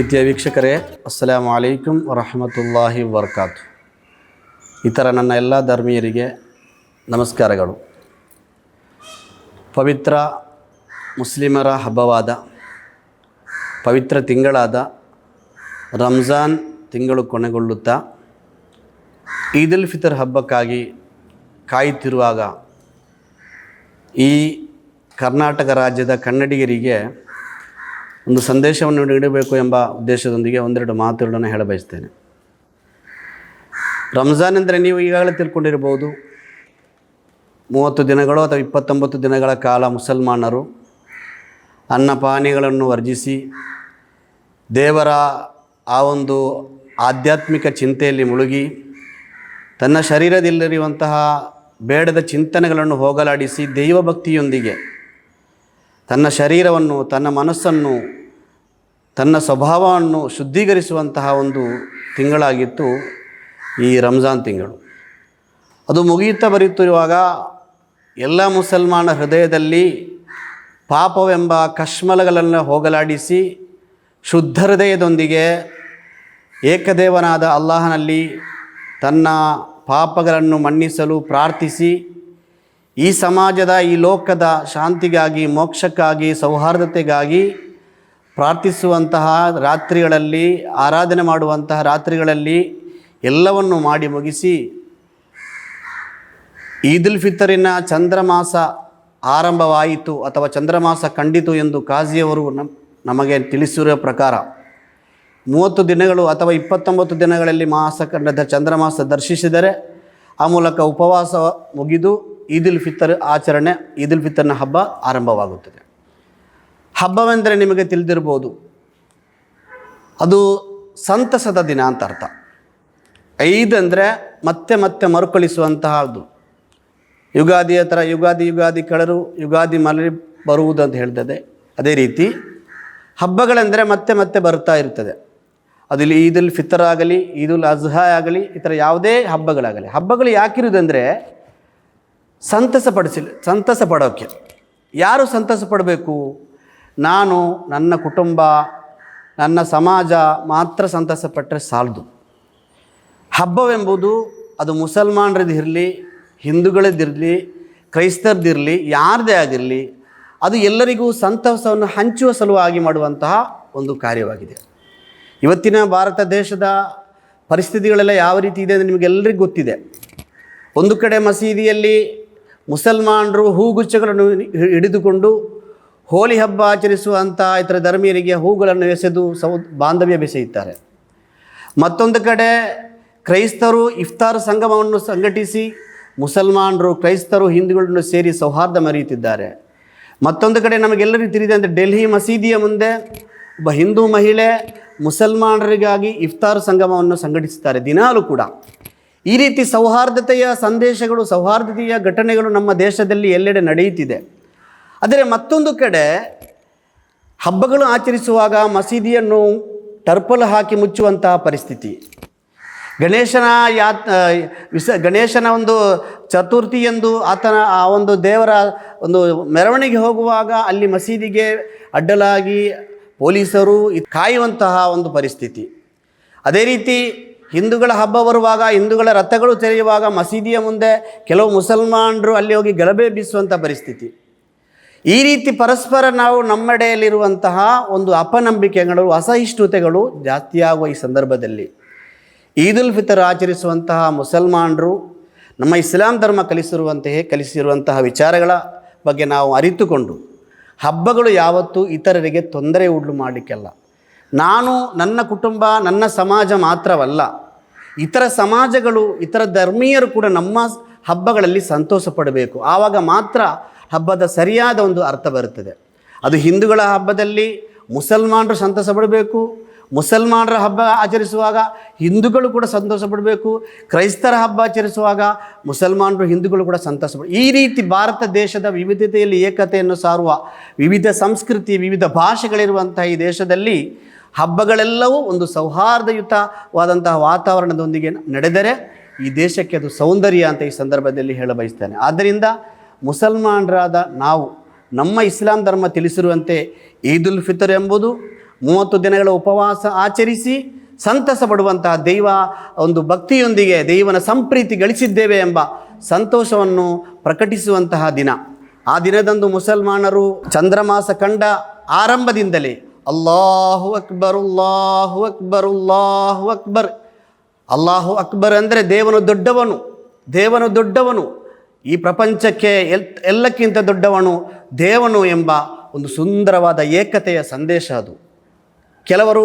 ಪ್ರೀತಿಯ ವೀಕ್ಷಕರೇ, ಅಸ್ಸಲಾಮು ಅಲೈಕುಂ ವರಹಮತುಲ್ಲಾಹಿ ವರ್ಕಾತು ಇತರ ನನ್ನ ಎಲ್ಲ ಧರ್ಮೀಯರಿಗೆ ನಮಸ್ಕಾರಗಳು. ಪವಿತ್ರ ಮುಸ್ಲಿಮರ ಹಬ್ಬವಾದ, ಪವಿತ್ರ ತಿಂಗಳಾದ ರಂಜಾನ್ ತಿಂಗಳು ಕೊನೆಗೊಳ್ಳುತ್ತಾ ಈದ್ ಉಲ್ ಫಿತರ್ ಹಬ್ಬಕ್ಕಾಗಿ ಕಾಯುತ್ತಿರುವಾಗ ಈ ಕರ್ನಾಟಕ ರಾಜ್ಯದ ಕನ್ನಡಿಗರಿಗೆ ಒಂದು ಸಂದೇಶವನ್ನು ನೀಡಬೇಕು ಎಂಬ ಉದ್ದೇಶದೊಂದಿಗೆ ಒಂದೆರಡು ಮಾತುಗಳನ್ನು ಹೇಳ ಬಯಸ್ತೇನೆ. ರಂಜಾನ್ ಅಂದರೆ ನೀವು ಈಗಾಗಲೇ ತಿಳ್ಕೊಂಡಿರ್ಬೋದು ಮೂವತ್ತು ದಿನಗಳು ಅಥವಾ ಇಪ್ಪತ್ತೊಂಬತ್ತು ದಿನಗಳ ಕಾಲ ಮುಸಲ್ಮಾನರು ಅನ್ನಪಾನೀಯಗಳನ್ನು ವರ್ಜಿಸಿ ದೇವರ ಆ ಒಂದು ಆಧ್ಯಾತ್ಮಿಕ ಚಿಂತೆಯಲ್ಲಿ ಮುಳುಗಿ ತನ್ನ ಶರೀರದಲ್ಲಿರುವಂತಹ ಬೇಡದ ಚಿಂತನೆಗಳನ್ನು ಹೋಗಲಾಡಿಸಿ ದೈವಭಕ್ತಿಯೊಂದಿಗೆ ತನ್ನ ಶರೀರವನ್ನು, ತನ್ನ ಮನಸ್ಸನ್ನು ತನ್ನ ಸ್ವಭಾವವನ್ನು ಶುದ್ಧೀಕರಿಸುವಂತಹ ಒಂದು ತಿಂಗಳಾಗಿತ್ತು ಈ ರಂಜಾನ್ ತಿಂಗಳು. ಅದು ಮುಗಿಯುತ್ತಾ ಬರುತ್ತಿರುವಾಗ ಎಲ್ಲ ಮುಸಲ್ಮಾನ ಹೃದಯದಲ್ಲಿ ಪಾಪವೆಂಬ ಕಶ್ಮಲಗಳನ್ನು ಹೋಗಲಾಡಿಸಿ ಶುದ್ಧ ಹೃದಯದೊಂದಿಗೆ ಏಕದೇವನಾದ ಅಲ್ಲಾಹನಲ್ಲಿ ತನ್ನ ಪಾಪಗಳನ್ನು ಮನ್ನಿಸಲು ಪ್ರಾರ್ಥಿಸಿ ಈ ಸಮಾಜದ ಈ ಲೋಕದ ಶಾಂತಿಗಾಗಿ ಮೋಕ್ಷಕ್ಕಾಗಿ ಸೌಹಾರ್ದತೆಗಾಗಿ ಪ್ರಾರ್ಥಿಸುವಂತಹ ರಾತ್ರಿಗಳಲ್ಲಿ, ಆರಾಧನೆ ಮಾಡುವಂತಹ ರಾತ್ರಿಗಳಲ್ಲಿ ಎಲ್ಲವನ್ನು ಮಾಡಿ ಮುಗಿಸಿ, ಈದ್ ಫಿತರಿನ ಚಂದ್ರಮಾಸ ಆರಂಭವಾಯಿತು ಅಥವಾ ಚಂದ್ರಮಾಸ ಕಂಡಿತು ಎಂದು ಕಾಜಿಯವರು ನಮ್, ನಮಗೆ ತಿಳಿಸಿರುವ ಪ್ರಕಾರ, ಮೂವತ್ತು ದಿನಗಳು ಅಥವಾ ಇಪ್ಪತ್ತೊಂಬತ್ತು ದಿನಗಳಲ್ಲಿ ಮಾಸ ಕಂಡದ ಚಂದ್ರಮಾಸ ದರ್ಶಿಸಿದರೆ, ಆ ಮೂಲಕ ಉಪವಾಸ ಮುಗಿದು ಈದ್ ಫಿತರ್ ಆಚರಣೆ, ಈದ್ ಫಿತರ್ನ ಹಬ್ಬ ಆರಂಭವಾಗುತ್ತದೆ. ಹಬ್ಬವೆಂದರೆ ನಿಮಗೆ ತಿಳಿದಿರ್ಬೋದು. ಅದು ಸಂತಸದ ದಿನ ಅಂತ ಅರ್ಥ. ಐದು ಅಂದರೆ ಮತ್ತೆ ಮತ್ತೆ ಮರುಕಳಿಸುವಂತಹದ್ದು. ಯುಗಾದಿಯ ಥರ ಯುಗಾದಿ ಯುಗಾದಿ ಕಳರು ಯುಗಾದಿ ಮರಳಿ ಬರುವುದು ಅಂತ ಹೇಳ್ತದೆ. ಅದೇ ರೀತಿ ಹಬ್ಬಗಳೆಂದರೆ ಮತ್ತೆ ಮತ್ತೆ ಬರ್ತಾ ಇರ್ತದೆ. ಅದು ಇಲ್ಲಿ ಈದ್ ಉಲ್ ಫಿತ್ತರ್ ಆಗಲಿ, ಈದ್ ಉಲ್ ಅಜ್ಹಾ ಆಗಲಿ, ಈ ಥರ ಯಾವುದೇ ಹಬ್ಬಗಳಾಗಲಿ. ಹಬ್ಬಗಳು ಯಾಕಿರುವುದಂದರೆ ಸಂತಸ ಪಡಿಸಲಿ ಸಂತಸ ಪಡೋಕ್ಕೆ ಯಾರು ಸಂತಸ ಪಡಬೇಕು ನಾನು, ನನ್ನ ಕುಟುಂಬ, ನನ್ನ ಸಮಾಜ ಮಾತ್ರ ಸಂತಸ ಪಟ್ಟರೆ ಸಾಲದು. ಹಬ್ಬವೆಂಬುದು ಅದು ಮುಸಲ್ಮಾನರದಿರಲಿ ಹಿಂದೂಗಳದ್ದಿರಲಿ ಕ್ರೈಸ್ತರದಿರಲಿ ಯಾರದೇ ಆಗಿರಲಿ, ಅದು ಎಲ್ಲರಿಗೂ ಸಂತಸವನ್ನು ಹಂಚುವ ಸಲುವಾಗಿ ಮಾಡುವಂತಹ ಒಂದು ಕಾರ್ಯವಾಗಿದೆ. ಇವತ್ತಿನ ಭಾರತ ದೇಶದ ಪರಿಸ್ಥಿತಿಗಳೆಲ್ಲ ಯಾವ ರೀತಿ ಇದೆ ಅಂದರೆ ನಿಮಗೆಲ್ಲರಿಗೂ ಗೊತ್ತಿದೆ. ಒಂದು ಕಡೆ ಮಸೀದಿಯಲ್ಲಿ ಮುಸಲ್ಮಾನರು ಹೂಗುಚ್ಛಗಳನ್ನು ಹಿಡಿದುಕೊಂಡು ಹೋಲಿ ಹಬ್ಬ ಆಚರಿಸುವಂಥ ಇತರ ಧರ್ಮೀಯರಿಗೆ ಹೂಗಳನ್ನು ಎಸೆದು ಸೌ, ಬಾಂಧವ್ಯ ಬೆಸೆಯುತ್ತಾರೆ. ಮತ್ತೊಂದು ಕಡೆ ಕ್ರೈಸ್ತರು ಇಫ್ತಾರ್ ಸಂಗಮವನ್ನು ಸಂಘಟಿಸಿ ಮುಸಲ್ಮಾನರು ಕ್ರೈಸ್ತರು ಹಿಂದೂಗಳನ್ನು ಸೇರಿ ಸೌಹಾರ್ದ ಮರೆಯುತ್ತಿದ್ದಾರೆ. ಮತ್ತೊಂದು ಕಡೆ ನಮಗೆಲ್ಲರಿಗೂ ತಿಳಿದೆ ಅಂದರೆ ಡೆಲ್ಲಿ ಮಸೀದಿಯ ಮುಂದೆ ಒಬ್ಬ ಹಿಂದೂ ಮಹಿಳೆ ಮುಸಲ್ಮಾನರಿಗಾಗಿ ಇಫ್ತಾರ್ ಸಂಗಮವನ್ನು ಸಂಘಟಿಸುತ್ತಾರೆ ದಿನಾಲೂ ಕೂಡ. ಈ ರೀತಿ ಸೌಹಾರ್ದತೆಯ ಸಂದೇಶಗಳು, ಸೌಹಾರ್ದತೆಯ ಘಟನೆಗಳು ನಮ್ಮ ದೇಶದಲ್ಲಿ ಎಲ್ಲೆಡೆ ನಡೆಯುತ್ತಿದೆ. ಆದರೆ ಮತ್ತೊಂದು ಕಡೆ ಹಬ್ಬಗಳು ಆಚರಿಸುವಾಗ ಮಸೀದಿಯನ್ನು ಟರ್ಪಲ್ ಹಾಕಿ ಮುಚ್ಚುವಂತಹ ಪರಿಸ್ಥಿತಿ. ಗಣೇಶನ ಯಾ ವಿಸ, ಗಣೇಶನ ಒಂದು ಚತುರ್ಥಿ ಎಂದು ಆತನ ಆ ಒಂದು ದೇವರ ಒಂದು ಮೆರವಣಿಗೆ ಹೋಗುವಾಗ ಅಲ್ಲಿ ಮಸೀದಿಗೆ ಅಡ್ಡಲಾಗಿ ಪೊಲೀಸರು ಕಾಯುವಂತಹ ಒಂದು ಪರಿಸ್ಥಿತಿ. ಅದೇ ರೀತಿ ಹಿಂದೂಗಳ ಹಬ್ಬ ಬರುವಾಗ, ಹಿಂದೂಗಳ ರಥಗಳು ತೆರೆಯುವಾಗ ಮಸೀದಿಯ ಮುಂದೆ ಕೆಲವು ಮುಸಲ್ಮಾನರು ಅಲ್ಲಿ ಹೋಗಿ ಗಲಭೆ ಬೀಸುವಂಥ ಪರಿಸ್ಥಿತಿ. ಈ ರೀತಿ ಪರಸ್ಪರ ನಾವು ನಮ್ಮೆಡೆಯಲ್ಲಿರುವಂತಹ ಒಂದು ಅಪನಂಬಿಕೆಗಳು ಅಸಹಿಷ್ಣುತೆಗಳು ಜಾಸ್ತಿಯಾಗುವ ಈ ಸಂದರ್ಭದಲ್ಲಿ. ಈದ್ ಉಲ್ ಫಿತರ್ ಆಚರಿಸುವಂತಹ ಮುಸಲ್ಮಾನರು, ನಮ್ಮ ಇಸ್ಲಾಂ ಧರ್ಮ ಕಲಿಸಿರುವಂತೆಯೇ ಕಲಿಸಿರುವಂತಹ ವಿಚಾರಗಳ ಬಗ್ಗೆ ನಾವು ಅರಿತುಕೊಂಡು, ಹಬ್ಬಗಳು ಯಾವತ್ತೂ ಇತರರಿಗೆ ತೊಂದರೆ ಉಂಟು ಮಾಡಲಿಕ್ಕೆಲ್ಲ. ನಾನು, ನನ್ನ ಕುಟುಂಬ, ನನ್ನ ಸಮಾಜ ಮಾತ್ರವಲ್ಲ, ಇತರ ಸಮಾಜಗಳು, ಇತರ ಧರ್ಮೀಯರು ಕೂಡ ನಮ್ಮ ಹಬ್ಬಗಳಲ್ಲಿ ಸಂತೋಷ ಪಡಬೇಕು. ಆವಾಗ ಮಾತ್ರ ಹಬ್ಬದ ಸರಿಯಾದ ಒಂದು ಅರ್ಥ ಬರುತ್ತದೆ. ಅದು ಹಿಂದೂಗಳ ಹಬ್ಬದಲ್ಲಿ ಮುಸಲ್ಮಾನರು ಸಂತಸ ಪಡಬೇಕು, ಮುಸಲ್ಮಾನರ ಹಬ್ಬ ಆಚರಿಸುವಾಗ ಹಿಂದೂಗಳು ಕೂಡ ಸಂತೋಷ ಪಡಬೇಕು, ಕ್ರೈಸ್ತರ ಹಬ್ಬ ಆಚರಿಸುವಾಗ ಮುಸಲ್ಮಾನರು, ಹಿಂದೂಗಳು ಕೂಡ ಸಂತೋಷ ಈ ರೀತಿ ಭಾರತ ದೇಶದ ವಿವಿಧತೆಯಲ್ಲಿ ಏಕತೆಯನ್ನು ಸಾರುವ ವಿವಿಧ ಸಂಸ್ಕೃತಿ, ವಿವಿಧ ಭಾಷೆಗಳಿರುವಂತಹ ಈ ದೇಶದಲ್ಲಿ ಹಬ್ಬಗಳೆಲ್ಲವೂ ಒಂದು ಸೌಹಾರ್ದಯುತವಾದಂತಹ ವಾತಾವರಣದೊಂದಿಗೆ ನಡೆದರೆ ಈ ದೇಶಕ್ಕೆ ಅದು ಸೌಂದರ್ಯ ಅಂತ ಈ ಸಂದರ್ಭದಲ್ಲಿ ಹೇಳ ಬಯಸ್ತೇನೆ ಆದ್ದರಿಂದ ಮುಸಲ್ಮಾನರಾದ ನಾವು ನಮ್ಮ ಇಸ್ಲಾಂ ಧರ್ಮ ತಿಳಿಸಿರುವಂತೆ ಈದ್ ಉಲ್ ಫಿತರ್ ಎಂಬುದು ಮೂವತ್ತು ದಿನಗಳ ಉಪವಾಸ ಆಚರಿಸಿ ಸಂತಸ ಪಡುವಂತಹ ದೈವ, ಒಂದು ಭಕ್ತಿಯೊಂದಿಗೆ ದೈವನ ಸಂಪ್ರೀತಿ ಗಳಿಸಿದ್ದೇವೆ ಎಂಬ ಸಂತೋಷವನ್ನು ಪ್ರಕಟಿಸುವಂತಹ ದಿನ. ಆ ದಿನದಂದು ಮುಸಲ್ಮಾನರು ಚಂದ್ರಮಾಸ ಕಂಡ ಆರಂಭದಿಂದಲೇ ಅಲ್ಲಾಹು ಅಕ್ಬರ್ ಅಲ್ಲಾಹು ಅಕ್ಬರ್ ಅಲ್ಲಾಹು ಅಕ್ಬರ್ ಅಲ್ಲಾಹು ಅಕ್ಬರ್ ಅಂದರೆ ದೇವನು ದೊಡ್ಡವನು ದೇವನು ದೊಡ್ಡವನು. ಈ ಪ್ರಪಂಚಕ್ಕೆ ಎಲ್, ಎಲ್ಲಕ್ಕಿಂತ ದೊಡ್ಡವನು ದೇವನು ಎಂಬ ಒಂದು ಸುಂದರವಾದ ಏಕತೆಯ ಸಂದೇಶ ಅದು. ಕೆಲವರು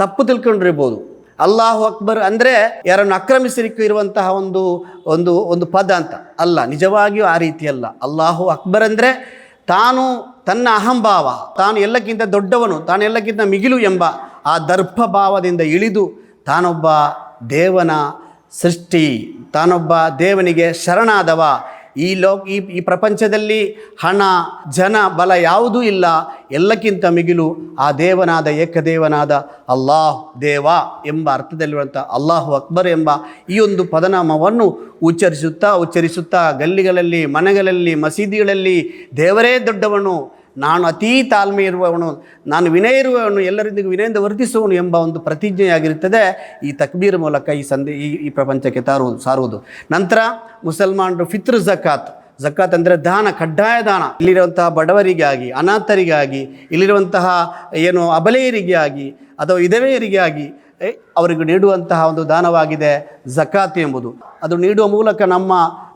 ತಪ್ಪು ತಿಳ್ಕೊಂಡಿರ್ಬೋದು. ಅಲ್ಲಾಹು ಅಕ್ಬರ್ ಅಂದರೆ ಯಾರನ್ನು ಆಕ್ರಮಿಸಲಿಕ್ಕೆ ಇರುವಂತಹ ಒಂದು ಒಂದು ಒಂದು ಪದ ಅಂತ. ಅಲ್ಲ, ನಿಜವಾಗಿಯೂ ಆ ರೀತಿ ಅಲ್ಲ. ಅಲ್ಲಾಹು ಅಕ್ಬರ್ ಅಂದರೆ ತಾನು ತನ್ನ ಅಹಂಭಾವ, ತಾನು ಎಲ್ಲಕ್ಕಿಂತ ದೊಡ್ಡವನು, ತಾನು ಎಲ್ಲಕ್ಕಿಂತ ಮಿಗಿಲು ಎಂಬ ಆ ದರ್ಭ ಭಾವದಿಂದ ಇಳಿದು ತಾನೊಬ್ಬ ದೇವನ ಸೃಷ್ಟಿ, ತಾನೊಬ್ಬ ದೇವನಿಗೆ ಶರಣಾದವ. ಈ ಲೋಕ, ಈ ಈ ಪ್ರಪಂಚದಲ್ಲಿ ಹಣ, ಜನ, ಬಲ ಯಾವುದೂ ಇಲ್ಲ. ಎಲ್ಲಕ್ಕಿಂತ ಮಿಗಿಲು ಆ ದೇವನಾದ, ಏಕದೇವನಾದ ಅಲ್ಲಾಹ್ ದೇವ ಎಂಬ ಅರ್ಥದಲ್ಲಿರುವಂಥ ಅಲ್ಲಾಹು ಅಕ್ಬರ್ ಎಂಬ ಈ ಒಂದು ಪದನಾಮವನ್ನು ಉಚ್ಚರಿಸುತ್ತಾ ಉಚ್ಚರಿಸುತ್ತಾ, ಗಲ್ಲಿಗಳಲ್ಲಿ, ಮನೆಗಳಲ್ಲಿ, ಮಸೀದಿಗಳಲ್ಲಿ ದೇವರೇ ದೊಡ್ಡವನು. ನಾನು ಅತೀ ತಾಳ್ಮೆ ಇರುವವನು ನಾನು ವಿನಯ ಇರುವವನು ಎಲ್ಲರೊಂದಿಗೆ ವಿನಯದಿಂದ ವರ್ತಿಸುವವನು ಎಂಬ ಒಂದು ಪ್ರತಿಜ್ಞೆಯಾಗಿರುತ್ತದೆ. ಈ ತಕ್ಬೀರ್ ಮೂಲಕ ಈ ಸಂದಿ ಈ ಈ ಪ್ರಪಂಚಕ್ಕೆ ತಾರುವುದು ಸಾರುವುದು. ನಂತರ ಮುಸಲ್ಮಾನರು ಫಿತ್ರ್ ಜಕಾತ್ ಜಕಾತ್ ಅಂದರೆ ದಾನ ಕಡ್ಡಾಯ ದಾನ. ಇಲ್ಲಿರುವಂತಹ ಬಡವರಿಗಾಗಿ ಅನಾಥರಿಗಾಗಿ ಇಲ್ಲಿರುವಂತಹ ಏನು ಅಬಲೆಯರಿಗೆ ಆಗಿ ಅಥವಾ ವಿಧವೆಯರಿಗೆ ಆಗಿ ಏ, ಅವರಿಗೆ ನೀಡುವಂತಹ ಒಂದು ದಾನವಾಗಿದೆ ಜಕಾತ್ ಎಂಬುದು. ಅದು ನೀಡುವ ಮೂಲಕ ನಮ್ಮ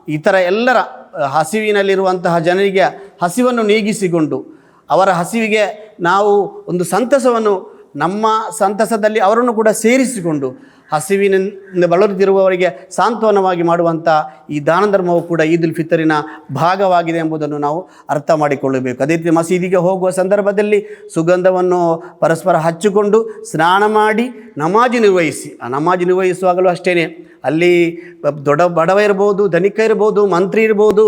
ಇತರ ಎಲ್ಲರ ಹಸಿವಿನಲ್ಲಿರುವಂತಹ ಜನರಿಗೆ ಹಸಿವನ್ನು ನೀಗಿಸಿಕೊಂಡು ಅವರ ಹಸಿವಿಗೆ ನಾವು ಒಂದು ಸಂತಸವನ್ನು ನಮ್ಮ ಸಂತಸದಲ್ಲಿ ಅವರನ್ನು ಕೂಡ ಸೇರಿಸಿಕೊಂಡು ಹಸಿವಿನಿಂದ ಬಳಲುತ್ತಿರುವವರಿಗೆ ಸಾಂತ್ವನವಾಗಿ ಮಾಡುವಂಥ ಈ ದಾನ ಧರ್ಮವು ಕೂಡ ಈದ್ ಉಲ್ ಫಿತರಿನ ಭಾಗವಾಗಿದೆ ಎಂಬುದನ್ನು ನಾವು ಅರ್ಥ ಮಾಡಿಕೊಳ್ಳಬೇಕು. ಅದೇ ರೀತಿ ಮಸೀದಿಗೆ ಹೋಗುವ ಸಂದರ್ಭದಲ್ಲಿ ಸುಗಂಧವನ್ನು ಪರಸ್ಪರ ಹಚ್ಚಿಕೊಂಡು ಸ್ನಾನ ಮಾಡಿ ನಮಾಜ್ ನಿರ್ವಹಿಸಿ. ಆ ನಮಾಜು ನಿರ್ವಹಿಸುವಾಗಲೂ ಅಷ್ಟೇ ಅಲ್ಲಿ ದೊಡ್ಡ ಬಡವ ಇರ್ಬೋದು, ಧನಿಕ ಇರ್ಬೋದು, ಮಂತ್ರಿ ಇರ್ಬೋದು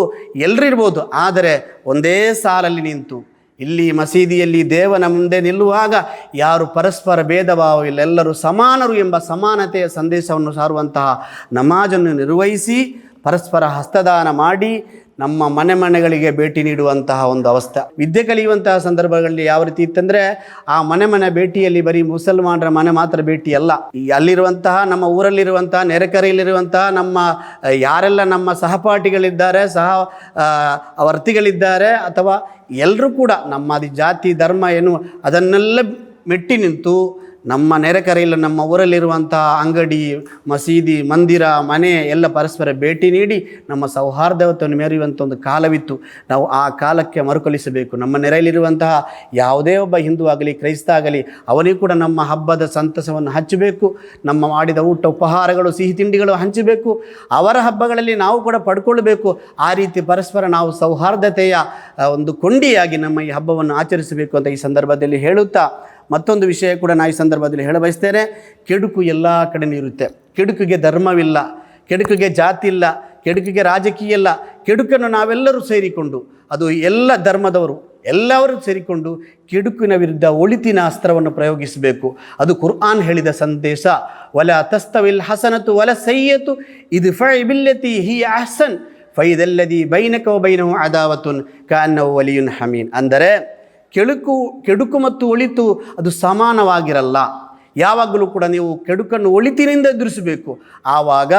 ಎಲ್ಲರಿರ್ಬೋದು ಆದರೆ ಒಂದೇ ಸಾಲಲ್ಲಿ ನಿಂತು ಇಲ್ಲಿ ಮಸೀದಿಯಲ್ಲಿ ದೇವನ ಮುಂದೆ ನಿಲ್ಲುವಾಗ ಯಾರು ಪರಸ್ಪರ ಭೇದ ಭಾವವಿಲ್ಲ ಎಲ್ಲರೂ ಸಮಾನರು ಎಂಬ ಸಮಾನತೆಯ ಸಂದೇಶವನ್ನು ಸಾರುವಂತಹ ನಮಾಜನ್ನು ನಿರ್ವಹಿಸಿ ಪರಸ್ಪರ ಹಸ್ತದಾನ ಮಾಡಿ ನಮ್ಮ ಮನೆ ಮನೆಗಳಿಗೆ ಭೇಟಿ ನೀಡುವಂತಹ ಒಂದು ಅವಸ್ಥೆ. ವಿದ್ಯೆ ಕಲಿಯುವಂತಹ ಸಂದರ್ಭಗಳಲ್ಲಿ ಯಾವ ರೀತಿ ಇತ್ತಂದರೆ, ಆ ಮನೆ ಮನೆ ಭೇಟಿಯಲ್ಲಿ ಬರೀ ಮುಸಲ್ಮಾನರ ಮನೆ ಮಾತ್ರ ಭೇಟಿ ಅಲ್ಲ. ಅಲ್ಲಿರುವಂತಹ, ನಮ್ಮ ಊರಲ್ಲಿರುವಂತಹ, ನೆರೆಕರೆಯಲ್ಲಿರುವಂತಹ, ನಮ್ಮ, ಯಾರೆಲ್ಲ ನಮ್ಮ ಸಹಪಾಠಿಗಳಿದ್ದಾರೆ, ಸಹ ವರ್ತಿಗಳಿದ್ದಾರೆ, ಅಥವಾ ಎಲ್ಲರೂ ಕೂಡ ನಮ್ಮ ಜಾತಿ, ಧರ್ಮ ಏನು, ಅದನ್ನೆಲ್ಲ ಮೆಟ್ಟಿ ನಿಂತು ನಮ್ಮ ನೆರೆಕರೆಯಲ್ಲಿ ನಮ್ಮ ಊರಲ್ಲಿರುವಂತಹ ಅಂಗಡಿ, ಮಸೀದಿ, ಮಂದಿರ, ಮನೆ ಎಲ್ಲ ಪರಸ್ಪರ ಭೇಟಿ ನೀಡಿ ನಮ್ಮ ಸೌಹಾರ್ದವತ್ವವನ್ನು ಮೆರೆಯುವಂಥ ಒಂದು ಕಾಲವಿತ್ತು. ನಾವು ಆ ಕಾಲಕ್ಕೆ ಮರುಕಳಿಸಬೇಕು. ನಮ್ಮ ನೆರೆಯಲ್ಲಿರುವಂತಹ ಯಾವುದೇ ಒಬ್ಬ ಹಿಂದೂ ಆಗಲಿ, ಕ್ರೈಸ್ತ ಆಗಲಿ, ಅವನಿಗೂ ಕೂಡ ನಮ್ಮ ಹಬ್ಬದ ಸಂತಸವನ್ನು ಹಚ್ಚಬೇಕು ನಮ್ಮ ಮಾಡಿದ ಊಟ ಉಪಹಾರಗಳು, ಸಿಹಿ ತಿಂಡಿಗಳು ಹಂಚಬೇಕು. ಅವರ ಹಬ್ಬಗಳಲ್ಲಿ ನಾವು ಕೂಡ ಪಡ್ಕೊಳ್ಬೇಕು. ಆ ರೀತಿ ಪರಸ್ಪರ ನಾವು ಸೌಹಾರ್ದತೆಯ ಒಂದು ಕೊಂಡಿಯಾಗಿ ನಮ್ಮ ಈ ಹಬ್ಬವನ್ನು ಆಚರಿಸಬೇಕು ಅಂತ ಈ ಸಂದರ್ಭದಲ್ಲಿ ಹೇಳುತ್ತಾ ಮತ್ತೊಂದು ವಿಷಯ ಕೂಡ ನಾನು ಈ ಸಂದರ್ಭದಲ್ಲಿ ಹೇಳ ಬಯಸ್ತೇನೆ ಕೆಡುಕು ಎಲ್ಲ ಕಡೆನೂ ಇರುತ್ತೆ ಕೆಡುಕಿಗೆ ಧರ್ಮವಿಲ್ಲ, ಕೆಡುಕಿಗೆ ಜಾತಿ ಇಲ್ಲ, ಕೆಡುಕಿಗೆ ರಾಜಕೀಯ ಇಲ್ಲ, ಕೆಡುಕನ್ನು ನಾವೆಲ್ಲರೂ ಸೇರಿಕೊಂಡು, ಅದು ಎಲ್ಲ ಧರ್ಮದವರು ಎಲ್ಲರೂ ಸೇರಿಕೊಂಡು ಕೆಡುಕಿನ ವಿರುದ್ಧ ಒಳಿತಿನ ಅಸ್ತ್ರವನ್ನು ಪ್ರಯೋಗಿಸಬೇಕು. ಅದು ಕುರ್ಆನ್ ಹೇಳಿದ ಸಂದೇಶ. ಒಲ ತಸ್ತವಿಲ್ ಹಸನತು ಒಲ ಸಯ್ಯತು ಇದು ಫಿಲ್ಲತಿ ಹಿ ಅಹಸನ್, ಫೈದಲ್ಲದಿ ಬೈನಕೋ ಬೈನವು ಅದಾವತುನ್ ಕಾನ್ನವು ವಲಿಯುನ್ ಹಮೀನ್. ಅಂದರೆ ಕೆಡುಕು ಕೆಡುಕು ಮತ್ತು ಒಳಿತು ಅದು ಸಮಾನವಾಗಿರಲ್ಲ. ಯಾವಾಗಲೂ ಕೂಡ ನೀವು ಕೆಡುಕನ್ನು ಒಳಿತಿನಿಂದ ಎದುರಿಸಬೇಕು. ಆವಾಗ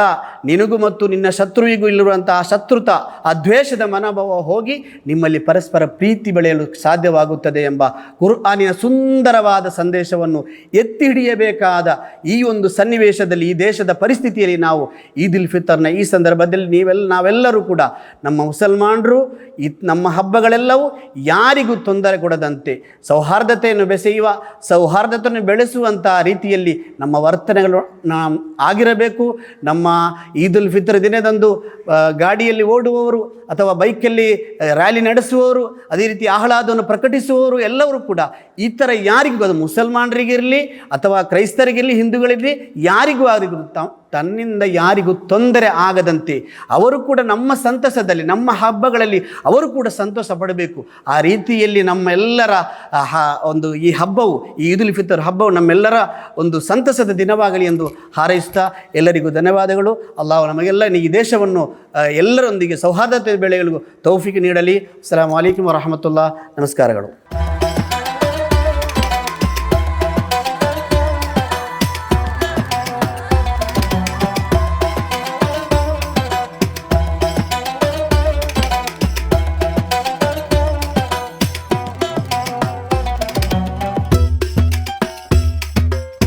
ನಿನಗೂ ಮತ್ತು ನಿನ್ನ ಶತ್ರುವಿಗೂ ಇಲ್ಲಿರುವಂತಹ ಶತ್ರುತ, ಆ ದ್ವೇಷದ ಮನೋಭಾವ ಹೋಗಿ ನಿಮ್ಮಲ್ಲಿ ಪರಸ್ಪರ ಪ್ರೀತಿ ಬೆಳೆಯಲು ಸಾಧ್ಯವಾಗುತ್ತದೆ ಎಂಬ ಕುರ್ಆನಿನ ಸುಂದರವಾದ ಸಂದೇಶವನ್ನು ಎತ್ತಿ ಹಿಡಿಯಬೇಕಾದ ಈ ಒಂದು ಸನ್ನಿವೇಶದಲ್ಲಿ, ಈ ದೇಶದ ಪರಿಸ್ಥಿತಿಯಲ್ಲಿ ನಾವು ಈದಿಲ್ ಫಿತರ್ನ ಈ ಸಂದರ್ಭದಲ್ಲಿ ನೀವೆಲ್ಲ ನಾವೆಲ್ಲರೂ ಕೂಡ ನಮ್ಮ ಮುಸಲ್ಮಾನರು, ಈ ನಮ್ಮ ಹಬ್ಬಗಳೆಲ್ಲವೂ ಯಾರಿಗೂ ತೊಂದರೆ ಕೊಡದಂತೆ, ಸೌಹಾರ್ದತೆಯನ್ನು ಬೆಸೆಯುವ, ಸೌಹಾರ್ದತೆಯನ್ನು ಬೆಳೆಸುವಂಥ ರೀತಿಯಲ್ಲಿ ನಮ್ಮ ವರ್ತನೆಗಳು ಆಗಿರಬೇಕು. ನಮ್ಮ ಈದುಲ್ ಫಿತ್ರ ದಿನದಂದು ಗಾಡಿಯಲ್ಲಿ ಓಡುವವರು ಅಥವಾ ಬೈಕಲ್ಲಿ ರ್ಯಾಲಿ ನಡೆಸುವವರು, ಅದೇ ರೀತಿ ಆಹ್ಲಾದವನ್ನು ಪ್ರಕಟಿಸುವವರು ಎಲ್ಲರೂ ಕೂಡ ಈ ಥರ ಯಾರಿಗೂ ಅದು ಮುಸಲ್ಮಾನರಿಗಿರಲಿ ಅಥವಾ ಕ್ರೈಸ್ತರಿಗಿರಲಿ, ಹಿಂದೂಗಳಿರಲಿ, ಯಾರಿಗೂ ಯಾರಿಗೂ ತ- ತನ್ನಿಂದ ಯಾರಿಗೂ ತೊಂದರೆ ಆಗದಂತೆ ಅವರು ಕೂಡ ನಮ್ಮ ಸಂತಸದಲ್ಲಿ, ನಮ್ಮ ಹಬ್ಬಗಳಲ್ಲಿ ಅವರು ಕೂಡ ಸಂತೋಷ ಪಡಬೇಕು. ಆ ರೀತಿಯಲ್ಲಿ ನಮ್ಮೆಲ್ಲರ ಒಂದು ಈ ಹಬ್ಬವು, ಈ ಈದುಲ್ ಫಿತರ್ ಹಬ್ಬವು ನಮ್ಮೆಲ್ಲರ ಒಂದು ಸಂತಸದ ದಿನವಾಗಲಿ ಎಂದು ಹಾರೈಸ್ತಾ ಎಲ್ಲರಿಗೂ ಧನ್ಯವಾದಗಳು. ಅಲ್ಲಾಹ್ ನಮಗೆಲ್ಲ ಈ ದೇಶವನ್ನು ಎಲ್ಲರೊಂದಿಗೆ ಸೌಹಾರ್ದತೆ ಬೆಳೆಯಲು ತೌಫಿಕ್ ನೀಡಲಿ. ಅಸ್ಸಲಾಂ ವಲೈಕುಮ್ ವರಹಮತುಲ್ಲಾ ನಮಸ್ಕಾರಗಳು.